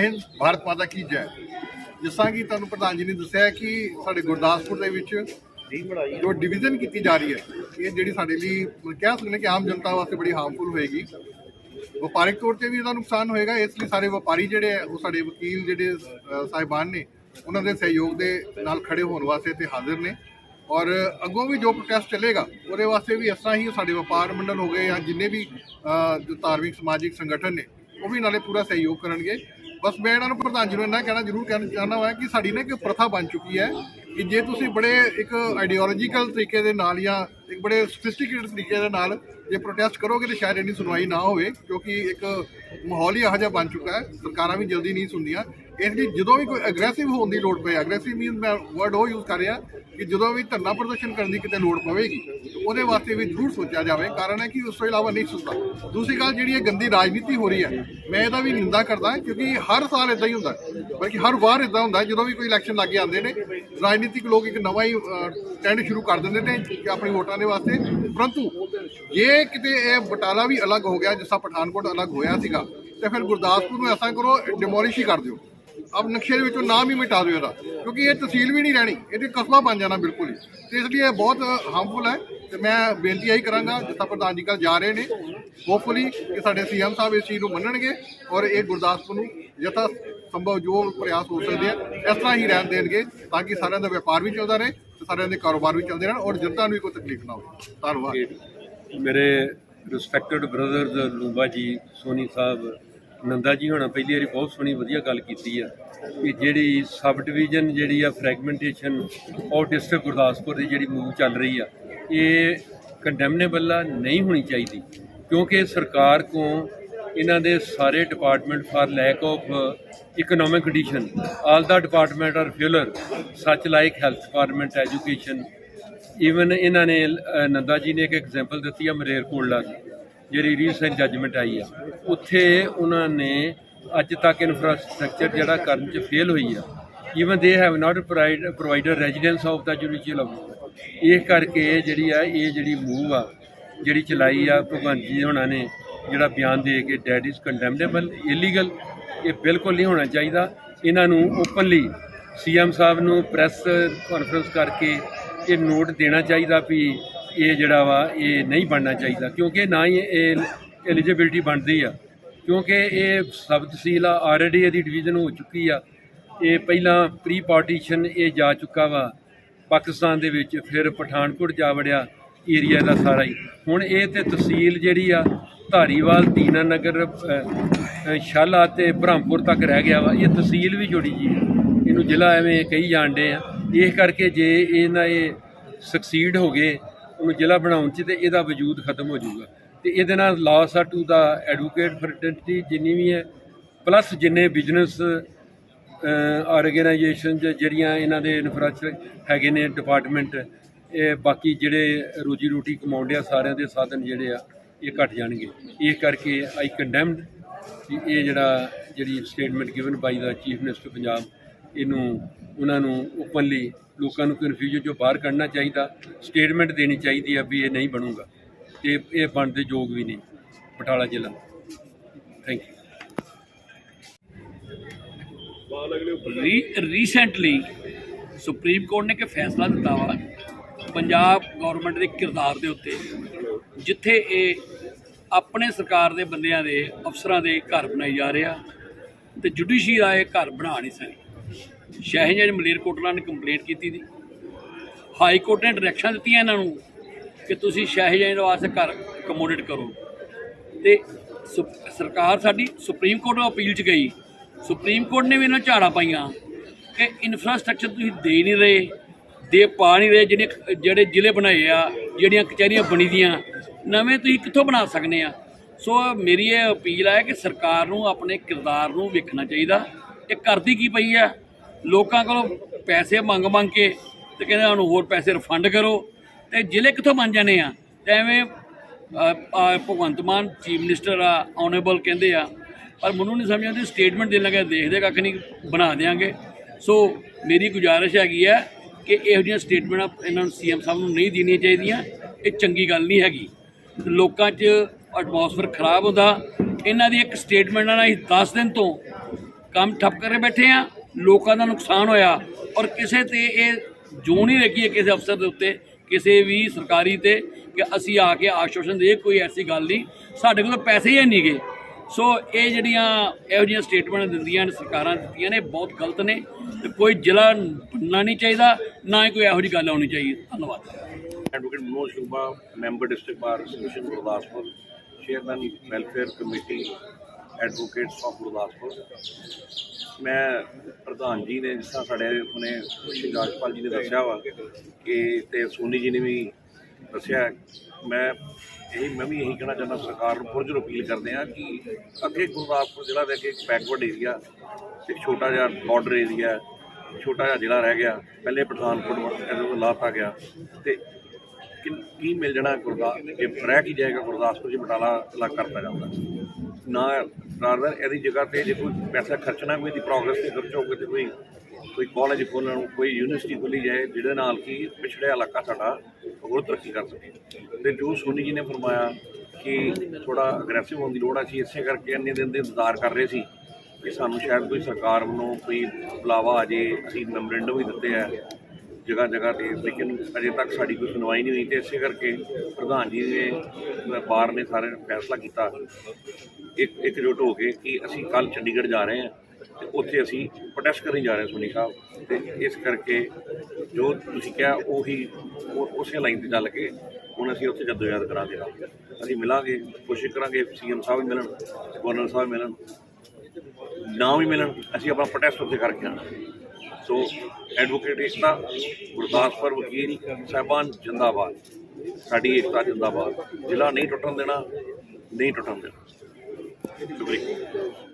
ਹਿੰਦ, ਭਾਰਤ ਮਾਤਾ ਕੀ ਜੈ। ਜਿਸ ਤਰ੍ਹਾਂ ਕਿ ਤੁਹਾਨੂੰ ਪ੍ਰਧਾਨ ਜੀ ਨੇ ਦੱਸਿਆ ਕਿ ਸਾਡੇ ਗੁਰਦਾਸਪੁਰ ਦੇ ਵਿੱਚ ਜੋ ਡਿਵੀਜ਼ਨ ਕੀਤੀ ਜਾ ਰਹੀ ਹੈ, ਇਹ ਜਿਹੜੀ ਸਾਡੇ ਲਈ ਕਹਿ ਸਕਦੇ ਹਾਂ ਕਿ ਆਮ ਜਨਤਾ ਵਾਸਤੇ ਬੜੀ ਹਾਰਮਫੁਲ ਹੋਏਗੀ। ਵਪਾਰਿਕ ਤੌਰ ਤੇ ਵੀ ਇਹਦਾ ਨੁਕਸਾਨ ਹੋਏਗਾ, ਇਸ ਲਈ ਸਾਰੇ ਵਪਾਰੀ ਜਿਹੜੇ ਆ ਉਹ ਸਾਡੇ ਵਕੀਲ ਜਿਹੜੇ ਸਾਹਿਬਾਨ ਨੇ, ਉਹਨਾਂ ਦੇ ਸਹਿਯੋਗ ਦੇ ਨਾਲ ਖੜੇ ਹੋਣ ਵਾਸਤੇ ਤੇ ਹਾਜ਼ਰ ਨੇ। ਔਰ ਅੱਗੋਂ ਵੀ ਜੋ ਪ੍ਰੋਟੈਸਟ ਚੱਲੇਗਾ, ਉਹਦੇ ਵਾਸਤੇ ਵੀ ਇਸ ਤਰ੍ਹਾਂ ਹੀ ਸਾਡੇ ਵਪਾਰ ਮੰਡਲ ਹੋ ਗਏ ਜਾਂ ਜਿੰਨੇ ਵੀ ਜੋ ਧਾਰਮਿਕ, ਸਮਾਜਿਕ ਸੰਗਠਨ ਨੇ, ਉਹ ਵੀ ਨਾਲੇ ਪੂਰਾ ਸਹਿਯੋਗ ਕਰਨਗੇ। ਬਸ ਮੈਂ ਇਹਨਾਂ ਨੂੰ ਪ੍ਰਧਾਨ ਜੀ ਨੂੰ ਇੰਨਾ ਕਹਿਣਾ ਜ਼ਰੂਰ ਕਹਿਣਾ ਚਾਹੁੰਦਾ ਹਾਂ ਕਿ ਸਾਡੀ ਨਾ ਇੱਕ ਪ੍ਰਥਾ ਬਣ ਚੁੱਕੀ ਹੈ ਕਿ ਜੇ ਤੁਸੀਂ ਬੜੇ ਇੱਕ ਆਈਡੀਓਲੋਜੀਕਲ ਤਰੀਕੇ ਦੇ ਨਾਲ ਜਾਂ ਇੱਕ ਬੜੇ ਸਫਿਸਟੀਕੇਟਡ ਤਰੀਕੇ ਦੇ ਨਾਲ ਜੇ ਪ੍ਰੋਟੈਸਟ ਕਰੋਗੇ ਤਾਂ ਸ਼ਾਇਦ ਇੰਨੀ ਸੁਣਵਾਈ ਨਾ ਹੋਵੇ, ਕਿਉਂਕਿ ਇੱਕ ਮਾਹੌਲ ਹੀ ਇਹੋ ਜਿਹਾ ਬਣ ਚੁੱਕਾ ਹੈ, ਸਰਕਾਰਾਂ ਵੀ ਜਲਦੀ ਨਹੀਂ ਸੁਣਦੀਆਂ। ਇਸ ਲਈ ਜਦੋਂ ਵੀ ਕੋਈ ਅਗਰੈਸਿਵ ਹੋਣ ਦੀ ਲੋੜ ਪਏ ਅਗਰੈਸਿਵ ਮੀਨਸ ਮੈਂ ਵਰਡ ਉਹ ਯੂਜ਼ ਕਰ ਰਿਹਾ ਕਿ ਜਦੋਂ ਵੀ ਧਰਨਾ ਪ੍ਰਦਰਸ਼ਨ ਕਰਨ ਦੀ ਕਿਤੇ ਲੋੜ ਪਵੇਗੀ ਉਹਦੇ ਵਾਸਤੇ ਵੀ ਜ਼ਰੂਰ ਸੋਚਿਆ ਜਾਵੇ। ਕਾਰਨ ਹੈ ਕਿ ਉਸ ਤੋਂ ਇਲਾਵਾ ਨਹੀਂ ਸੁਣਦਾ। ਦੂਸਰੀ ਗੱਲ ਜਿਹੜੀ ਇਹ ਗੰਦੀ ਰਾਜਨੀਤੀ ਹੋ ਰਹੀ ਹੈ, ਮੈਂ ਇਹਦਾ ਵੀ ਨਿੰਦਾ ਕਰਦਾ, ਕਿਉਂਕਿ ਹਰ ਸਾਲ ਇਦਾਂ ਹੀ ਹੁੰਦਾ ਬਲਕਿ ਹਰ ਵਾਰ ਇਦਾਂ ਹੁੰਦਾ ਜਦੋਂ ਵੀ ਕੋਈ ਇਲੈਕਸ਼ਨ ਲੱਗੇ ਆਉਂਦੇ ਨੇ, ਰਾਜਨੀਤਿਕ ਲੋਕ ਇੱਕ ਨਵਾਂ ਹੀ ਟ੍ਰੈਂਡ ਸ਼ੁਰੂ ਕਰ ਦਿੰਦੇ ਨੇ ਆਪਣੀ ਵੋਟਾਂ ਦੇ ਵਾਸਤੇ। ਪਰੰਤੂ ਜੇ ਕਿਤੇ ਇਹ ਬਟਾਲਾ ਵੀ ਅਲੱਗ ਹੋ ਗਿਆ, ਜਿਸ ਤਰ੍ਹਾਂ ਪਠਾਨਕੋਟ ਅਲੱਗ ਹੋਇਆ ਸੀਗਾ, ਤੇ ਫਿਰ ਗੁਰਦਾਸਪੁਰ ਨੂੰ ਐਸਾ ਕਰੋ ਡਿਮੋਲਿਸ਼ ਹੀ ਕਰ ਦਿਓ। ਅਬ ਨਕਸ਼ੇ ਦੇ ਵਿੱਚੋਂ ਨਾਮ ਹੀ ਮਿਟਾ ਦਿਓ ਇਹਦਾ, ਕਿਉਂਕਿ ਇਹ ਤਹਿਸੀਲ ਵੀ ਨਹੀਂ ਰਹਿਣੀ, ਇਹਦੇ ਕਸਬਾ ਬਣ ਜਾਣਾ ਬਿਲਕੁਲ ਹੀ। ਤੇ ਇਸ ਲਈ ਇਹ ਬਹੁਤ ਹਾਰਮਫੁਲ ਹੈ। ਤੇ ਮੈਂ ਬੇਨਤੀ ਇਹੀ ਕਰਾਂਗਾ ਜਿੱਦਾਂ ਪ੍ਰਧਾਨ ਜੀ ਕੱਲ ਜਾ ਰਹੇ ਨੇ। ਹੋਪਫੁਲੀ ਕਿ ਸਾਡੇ ਸੀਐਮ ਸਾਹਿਬ ਇਸ ਚੀਜ਼ ਨੂੰ ਮੰਨਣਗੇ ਔਰ ਇਹ ਗੁਰਦਾਸਪੁਰ ਨੂੰ ਯਥਾ ਸੰਭਵ ਜੋ ਪ੍ਰਯਾਸ ਹੋ ਸਕਦੇ ਆ, ਇਸ ਤਰ੍ਹਾਂ ਹੀ ਰਹਿਣ ਦੇਣਗੇ ਤਾਂ ਕਿ ਸਾਰਿਆਂ ਦਾ ਵਪਾਰ ਵੀ ਚੱਲਦਾ ਰਹੇ ਤੇ ਸਾਰਿਆਂ ਦੇ ਕਾਰੋਬਾਰ ਵੀ ਚੱਲਦੇ ਰਹਿਣ ਔਰ ਜਨਤਾ ਨੂੰ ਵੀ ਕੋਈ ਤਕਲੀਫ ਨਾ ਹੋਵੇ। ਧੰਨਵਾਦ। ਮੇਰੇ ਰਿਸਪੈਕਟਡ ਬ੍ਰਦਰਸ ਲੂਬਾ ਜੀ ਸੋਨੀ ਸਾਹਿਬ, ਨੰਦਾ ਜੀ ਹੋਣਾ ਪਹਿਲੀ ਵਾਰੀ ਬਹੁਤ ਸੋਹਣੀ ਵਧੀਆ ਗੱਲ ਕੀਤੀ ਆ ਕਿ ਜਿਹੜੀ ਸਬ ਡਿਵੀਜ਼ਨ ਜਿਹੜੀ ਆ ਫਰੈਗਮੈਂਟੇਸ਼ਨ ਔਰ ਡਿਸਟ੍ਰਿਕਟ ਗੁਰਦਾਸਪੁਰ ਦੀ ਜਿਹੜੀ ਮੂਵ ਚੱਲ ਰਹੀ ਆ ਇਹ ਕੰਡੈਮਨੇਬਲ ਨਹੀਂ ਹੋਣੀ ਚਾਹੀਦੀ। ਕਿਉਂਕਿ ਸਰਕਾਰ ਕੋ ਇਹਨਾਂ ਦੇ ਸਾਰੇ department for lack of economic condition all the department are failure such like health department education even ਇਹਨਾਂ ਨੇ ਨੰਦਾ ਜੀ ਨੇ ਇੱਕ ਐਗਜ਼ਾਮਪਲ ਦਿੱਤੀ ਆ ਮਰੇਰਕੋਟਲਾ ਦੀ, ਜਿਹੜੀ ਰੀਸੈਂਟ ਜੱਜਮੈਂਟ ਆਈ ਆ। ਉੱਥੇ ਉਹਨਾਂ ਨੇ ਅੱਜ ਤੱਕ ਇਨਫਰਾਸਟ੍ਰਕਚਰ ਜਿਹੜਾ ਕਰਨ ਚ ਫੇਲ ਹੋਈ ਆ। Even they have not provider residence of the judicial officer ਇਸ ਕਰਕੇ ਜਿਹੜੀ ਆ, ਇਹ ਜਿਹੜੀ ਮੂਵ ਆ, ਜਿਹੜੀ ਚਲਾਈ ਆ ਭਗਵੰਤ ਜੀ ਹੋਣਾ ਨੇ, ਜਿਹੜਾ ਬਿਆਨ ਦੇ ਕੇ ਡੈਟ ਇਜ਼ ਕੰਡੈਮਨੇਬਲ ਇਲੀਗਲ ਇਹ ਬਿਲਕੁਲ ਨਹੀਂ ਹੋਣਾ ਚਾਹੀਦਾ। ਇਹਨਾਂ ਨੂੰ ਓਪਨਲੀ ਸੀਐਮ ਸਾਹਿਬ ਨੂੰ ਪ੍ਰੈਸ ਕਾਨਫਰੰਸ ਕਰਕੇ ਇਹ ਨੋਟ ਦੇਣਾ ਚਾਹੀਦਾ ਵੀ ਇਹ ਜਿਹੜਾ ਵਾ, ਇਹ ਨਹੀਂ ਬਣਨਾ ਚਾਹੀਦਾ, ਕਿਉਂਕਿ ਨਾ ਹੀ ਇਹ ਐਲੀਜੀਬਿਲਟੀ ਬਣਦੀ ਆ। ਕਿਉਂਕਿ ਇਹ ਸਬ ਤਹਿਸੀਲ ਆ ਆਲਰੇਡੀ ਇਹਦੀ ਡਿਵੀਜ਼ਨ ਹੋ ਚੁੱਕੀ ਆ। ਇਹ ਪਹਿਲਾਂ ਪ੍ਰੀ ਪਾਰਟੀਸ਼ਨ ਇਹ ਜਾ ਚੁੱਕਾ ਵਾ। ਪਾਕਿਸਤਾਨ ਦੇ ਵਿੱਚ ਫਿਰ ਪਠਾਨਕੋਟ ਜਾ ਵੜਿਆ, ਏਰੀਆ ਦਾ ਸਾਰਾ ਹੀ। ਹੁਣ ਇਹ ਤੇ ਤਹਿਸੀਲ ਜਿਹੜੀ ਆ, ਧਾਰੀਵਾਲ, ਦੀਨਾ ਨਗਰ ਸ਼ਾਲਾ ਤੇ ਬ੍ਰਹਮਪੁਰ ਤੱਕ ਰਹਿ ਗਿਆ ਵਾ। ਇਹ ਤਹਿਸੀਲ ਵੀ ਜੁੜੀ ਜੀ ਹੈ ਇਹਨੂੰ ਜ਼ਿਲ੍ਹਾ ਐਵੇਂ ਕਹੀ ਜਾਣਦੇ ਆ। ਇਸ ਕਰਕੇ ਜੇ ਇਹਨਾਂ ਇਹ ਸਕਸੀਡ ਹੋ ਗਏ, ਉਹਨੂੰ ਜ਼ਿਲ੍ਹਾ ਬਣਾਉਣ 'ਚ ਤੇ ਇਹਦਾ ਵਜੂਦ ਖਤਮ ਹੋ ਜਾਊਗਾ। ਤੇ ਇਹਦੇ ਨਾਲ ਲਾਸ ਆ ਦਾ ਐਡਵੋਕੇਟ ਫਰਟੈਂਟੀ ਜਿੰਨੀ ਵੀ ਹੈ ਪਲੱਸ ਜਿੰਨੇ ਬਿਜ਼ਨਸ ਆਰਗੇਨਾਈਜੇਸ਼ਨ ਜਿਹੜੀਆਂ ਇਹਨਾਂ ਦੇ ਇਨਫਰਾਸਟ੍ਰਕਚਰ ਹੈਗੇ ਨੇ ਡਿਪਾਰਟਮੈਂਟ ਇਹ ਬਾਕੀ ਜਿਹੜੇ ਰੋਜੀ ਰੋਟੀ ਕਮਾਉਂਦੇ ਆ, ਸਾਰਿਆਂ ਦੇ ਸਾਧਨ ਜਿਹੜੇ ਆ, ਇਹ ਘਟ ਜਾਣਗੇ। ਇਹ ਕਰਕੇ ਆਈ ਕੰਡੈਮਡ ਕਿ ਇਹ ਜਿਹੜਾ ਜਿਹੜੀ statement given by the chief minister Punjab ਇਹਨੂੰ, ਉਹਨਾਂ ਨੂੰ ਓਪਨਲੀ ਲੋਕਾਂ ਨੂੰ ਕਨਫਿਊਜ਼ਨ ਚੋਂ ਬਾਹਰ ਕੱਢਣਾ ਚਾਹੀਦਾ ਸਟੇਟਮੈਂਟ ਦੇਣੀ ਚਾਹੀਦੀ ਆ ਵੀ ਇਹ ਨਹੀਂ ਬਣੂਗਾ। ਤੇ ਇਹ ਬਣਨ ਦੇ ਯੋਗ ਵੀ ਨਹੀਂ ਬਟਾਲਾ ਜ਼ਿਲ੍ਹਾ। Thank you recently supreme court ਨੇ ਕਿ ਫੈਸਲਾ ਦਿੱਤਾ ਵਾ, ਪੰਜਾਬ ਗਵਰਨਮੈਂਟ ਦੇ ਕਿਰਦਾਰ ਦੇ ਉੱਤੇ, ਜਿੱਥੇ ਇਹ ਆਪਣੇ ਸਰਕਾਰ ਦੇ ਬੰਦਿਆਂ ਦੇ ਅਫਸਰਾਂ ਦੇ ਘਰ ਬਣਾਈ ਜਾ ਰਿਹਾ ਤੇ ਜੁਡੀਸ਼ੀ ਦਾ ਇਹ ਘਰ ਬਣਾ ਨਹੀਂ ਸਕੇ ਸ਼ਹਿਰ ਮਲੇਰਕੋਟਲਾ ਨੇ ਕੰਪਲੇਂਟ ਕੀਤੀ ਦੀ। ਹਾਈ ਕੋਰਟ ਨੇ ਡਾਇਰੈਕਸ਼ਨ ਦਿੱਤੀਆਂ ਇਹਨਾਂ ਨੂੰ ਕਿ ਤੁਸੀਂ ਸ਼ਹਿਜਾਂ ਦੇ ਵਾਸਤੇ ਘਰ ਕਮੋਡੇਟ ਕਰੋ। ਤੇ ਸੁਪ- ਸਰਕਾਰ ਸਾਡੀ ਸੁਪਰੀਮ ਕੋਰਟ ਨੂੰ ਅਪੀਲ 'ਚ ਗਈ ਸੁਪਰੀਮ ਕੋਰਟ ਨੇ ਵੀ ਇਹਨਾਂ ਝਾੜਾ ਪਾਈਆਂ ਕਿ ਇਨਫਰਾਸਟ੍ਰਕਚਰ ਤੁਸੀਂ ਦੇ ਨਹੀਂ ਰਹੇ, ਦੇ ਪਾ ਨਹੀਂ ਰਹੇ, ਜਿਹੜੇ ਜਿਹੜੇ ਜ਼ਿਲ੍ਹੇ ਬਣਾਏ ਆ, ਜਿਹੜੀਆਂ ਕਚਹਿਰੀਆਂ ਬਣੀ ਦੀਆਂ, ਨਵੇਂ ਤੁਸੀਂ ਕਿੱਥੋਂ ਬਣਾ ਸਕਨੇ ਆ? ਸੋ ਮੇਰੀ ਇਹ ਅਪੀਲ ਹੈ ਕਿ ਸਰਕਾਰ ਨੂੰ, ਆਪਣੇ ਕਿਰਦਾਰ ਨੂੰ ਵੇਖਣਾ ਚਾਹੀਦਾ ਇਹ ਕਰਦੀ ਕੀ ਪਈ ਆ। ਲੋਕਾਂ ਕੋਲੋਂ ਪੈਸੇ ਮੰਗ ਮੰਗ ਕੇ ਤੇ ਕਹਿੰਦੇ ਉਹਨੂੰ ਹੋਰ ਪੈਸੇ ਰਿਫੰਡ ਕਰੋ ਤੇ ਜ਼ਿਲ੍ਹੇ ਕਿੱਥੋਂ ਬਣ ਜਾਣੇ ਆ? ਐਵੇਂ ਭਗਵੰਤ ਮਾਨ ਚੀਫ ਮਿਨਿਸਟਰ ਆ ਆਨਰੇਬਲ ਕਹਿੰਦੇ ਆ ਪਰ ਮੈਨੂੰ ਨਹੀਂ ਸਮਝ ਆਉਂਦੀ ਸਟੇਟਮੈਂਟ ਦੇਣ ਲੱਗੇ, ਦੇਖਦੇ ਕੱਖ ਨਹੀਂ, ਬਣਾ ਦੇਾਂਗੇ ਸੋ ਮੇਰੀ ਗੁਜ਼ਾਰਿਸ਼ ਹੈਗੀ ਹੈ ਕਿ ਇਹੋ ਜਿਹੀਆਂ ਸਟੇਟਮੈਂਟਾਂ ਇਹਨਾਂ ਨੂੰ ਸੀਐਮ ਸਾਹਿਬ ਨੂੰ ਨਹੀਂ ਦੇਣੀਆਂ ਚਾਹੀਦੀਆਂ। ਇਹ ਚੰਗੀ ਗੱਲ ਨਹੀਂ ਹੈਗੀ। ਲੋਕਾਂ 'ਚ ਐਟਮੋਸਫੇਅਰ ਖਰਾਬ ਹੁੰਦਾ। ਇਹਨਾਂ ਦੀ ਇੱਕ ਸਟੇਟਮੈਂਟ ਨਾਲ ਅਸੀਂ 10 ਦਿਨ ਤੋਂ ਕੰਮ ਠੱਪ ਕਰੇ ਬੈਠੇ ਆ ਲੋਕਾਂ ਦਾ ਨੁਕਸਾਨ ਹੋਇਆ। ਔਰ ਕਿਸੇ ਤੇ ਇਹ ਜੋ ਨਹੀਂ ਰੱਖੀ ਹੈ ਕਿਸੇ ਅਫਸਰ ਦੇ ਉੱਤੇ, ਕਿਸੇ ਵੀ ਸਰਕਾਰੀ ਤੇ, ਕਿ ਅਸੀਂ ਆ ਕੇ ਆਸ਼ਵਾਸਨ ਦੇ ਕੋਈ ਐਸੀ ਗੱਲ ਨਹੀਂ। ਸਾਡੇ ਕੋਲ ਪੈਸੇ ਹੀ ਨਹੀਂ ਗਏ ਸੋ ਇਹ ਜਿਹੜੀਆਂ ਇਹੋ ਜਿਹੀਆਂ ਸਟੇਟਮੈਂਟ ਦਿੰਦੀਆਂ ਨੇ, ਸਰਕਾਰਾਂ ਦਿੱਤੀਆਂ ਨੇ, ਬਹੁਤ ਗਲਤ ਨੇ ਤੇ ਕੋਈ ਜ਼ਿਲ੍ਹਾ ਬਣਨਾ ਨਹੀਂ ਚਾਹੀਦਾ, ਨਾ ਹੀ ਕੋਈ ਇਹੋ ਜਿਹੀ ਗੱਲ ਆਉਣੀ ਚਾਹੀਦੀ। ਧੰਨਵਾਦ। Advocate Manoj Shubha, member district bar association Gurdaspur chairman welfare committee advocates of Gurdaspur ਮੈਂ ਪ੍ਰਧਾਨ ਜੀ ਨੇ ਜਿਸ ਤਰ੍ਹਾਂ ਸਾਡੇ ਹੁਣੇ ਸ਼੍ਰੀ ਰਾਜਪਾਲ ਜੀ ਨੇ ਦੱਸਿਆ ਵਾ ਕਿ ਤੇ ਸੋਨੀ ਜੀ ਨੇ ਵੀ ਦੱਸਿਆ। ਮੈਂ ਇਹੀ ਮੈਂ ਵੀ ਇਹੀ ਕਹਿਣਾ ਚਾਹੁੰਦਾ, ਸਰਕਾਰ ਨੂੰ ਪੁਰਜੋਰ ਅਪੀਲ ਕਰਦੇ ਆ ਕਿ ਅੱਗੇ ਗੁਰਦਾਸਪੁਰ ਜ਼ਿਲ੍ਹਾ ਦੇ ਅੱਗੇ ਇੱਕ ਬੈਕਵਰਡ ਏਰੀਆ, ਇੱਕ ਛੋਟਾ ਜਿਹਾ ਬਾਰਡਰ ਏਰੀਆ, ਛੋਟਾ ਜਿਹਾ ਜ਼ਿਲ੍ਹਾ ਰਹਿ ਗਿਆ, ਪਹਿਲੇ ਪਠਾਨਕੋਟ ਇਹਦੇ ਤੋਂ ਲਾਤਾ ਗਿਆ, ਤੇ ਕਿ ਕੀ ਮਿਲ ਜਾਣਾ ਗੁਰਦਾਸ ਜੇ ਰਹਿ ਕੀ ਜਾਏਗਾ ਗੁਰਦਾਸਪੁਰ, ਜੀ ਬਟਾਲਾ ਇਲਾਕਾ ਕਰਤਾ ਜਾਂਦਾ। ਨਾ ਰਾਦਰ ਇਹਦੀ ਜਗ੍ਹਾ ਤੇ ਜੇ ਕੋਈ ਪੈਸਾ ਖਰਚਣਾ ਕੋਈ ਦੀ ਪ੍ਰੋਗਰੈਸ ਤੇ ਖਰਚ ਹੋਊਗਾ ਤੇ ਕੋਈ ਕੋਈ ਕਾਲਜ ਖੋਲ੍ਹਣ ਕੋਈ ਯੂਨੀਵਰਸਿਟੀ ਖੋਲ੍ਹੀ ਜਾਏ, ਜਿਹਦੇ ਨਾਲ ਕਿ ਪਿਛੜਿਆ ਇਲਾਕਾ ਸਾਡਾ ਹੋਰ ਤਰੱਕੀ ਕਰ ਸਕੇ। ਤੇ ਜੋ ਸੋਨੀ ਜੀ ਨੇ ਫਰਮਾਇਆ ਕਿ ਥੋੜਾ ਅਗਰੈਸਿਵ ਹੋਣ ਦੀ ਲੋੜ ਆ ਸੀ ਇਸੇ ਕਰਕੇ ਇੰਨੇ ਦਿਨ ਦੇ ਇੰਤਜ਼ਾਰ ਕਰ ਰਹੇ ਸੀ ਕਿ ਸਾਨੂੰ ਸ਼ਾਇਦ ਕੋਈ ਸਰਕਾਰ ਵੱਲੋਂ ਕੋਈ ਬੁਲਾਵਾ ਆ ਜੇ ਅਸੀਂ ਮੈਮੋਰੈਂਡਮ ਵੀ ਦਿੱਤੇ ਆ ਜਗ੍ਹਾ ਜਗ੍ਹਾ ਤੇ, ਲੇਕਿਨ ਅਜੇ ਤੱਕ ਸਾਡੀ ਕੋਈ ਸੁਣਵਾਈ ਨਹੀਂ ਹੋਈ ਤੇ ਇਸੇ ਕਰਕੇ ਪ੍ਰਧਾਨ ਜੀ ਨੇ ਬਾਰ ਨੇ ਸਾਰੇ ਫੈਸਲਾ ਕੀਤਾ। ਇੱਕ ਇਕਜੁੱਟ ਹੋ ਕੇ ਕਿ ਅਸੀਂ ਕੱਲ ਚੰਡੀਗੜ੍ਹ ਜਾ ਰਹੇ ਹਾਂ। ਤੇ ਉੱਥੇ ਅਸੀਂ ਪ੍ਰੋਟੈਸਟ ਕਰਨ ਜਾ ਰਹੇ ਸੋਨੀ ਸਾਹਿਬ। ਤੇ ਇਸ ਕਰਕੇ ਜੋ ਤੁਸੀਂ ਕਿਹਾ, ਉਹੀ ਉਸੇ ਲਾਈਨ ਤੇ ਚੱਲ ਕੇ ਹੁਣ ਅਸੀਂ ਉੱਥੇ ਜਦੋਯਾਦ ਕਰਾਂਗੇ। ਅਸੀਂ ਮਿਲਾਂਗੇ, ਕੋਸ਼ਿਸ਼ ਕਰਾਂਗੇ ਸੀਐਮ ਸਾਹਿਬ ਵੀ ਮਿਲਣ, ਗਵਰਨਰ ਸਾਹਿਬ ਮਿਲਣ ਨਾ ਵੀ ਮਿਲਣ, ਅਸੀਂ ਆਪਣਾ ਪ੍ਰੋਟੈਸਟ ਉੱਥੇ ਕਰਕੇ ਆਣਾ ਸੋ ਐਡਵੋਕੇਟ ਏਕਤਾ ਗੁਰਦਾਸਪੁਰ ਵਕੀਲ, ਸਾਹਿਬਾਨ ਜਿੰਦਾਬਾਦ। ਸਾਡੀ ਏਕਤਾ ਜਿੰਦਾਬਾਦ। ਜ਼ਿਲ੍ਹਾ ਨਹੀਂ ਟੁੱਟਣ ਦੇਣਾ, ਨਹੀਂ ਟੁੱਟਣ ਦੇਣਾ। ਸ਼ੁਕਰੀਆ।